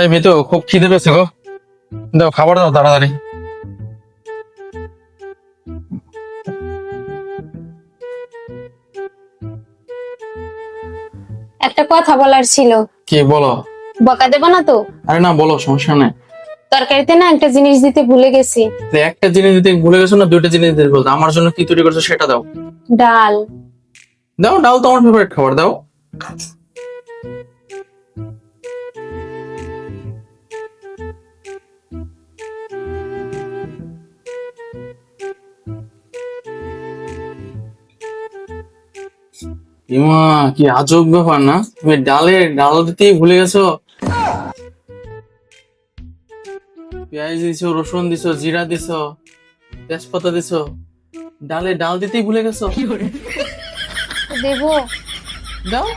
এই মিতু খুব খিদে পেয়েছে গো। দাও খাবার দাও তাড়াতাড়ি। একটা কথা বলার ছিল। কি বলো? বকা দেবো না তো? আরে না বলো সমস্যা নেই। তরকারিতে না একটা জিনিস দিতে ভুলে গেছি। তো একটা জিনিস দিতে ভুলে গেছো না দুইটা জিনিস দিতে বলতো আমার জন্য কি তৈরি করছ সেটা দাও। ডাল। দাও ডাল তো আমার ফেভারিট খাবার দাও। ইমা কি আজব ব্যাপার না? তুমি ডালে ডাল দিতেই ভুলে গেছো? পেঁয়াজ দিছো রসুন দিছো জিরা দিছো তেজপাতা দিছো ডালে ডাল দিতেই ভুলে গেছো? দেবো। দাও।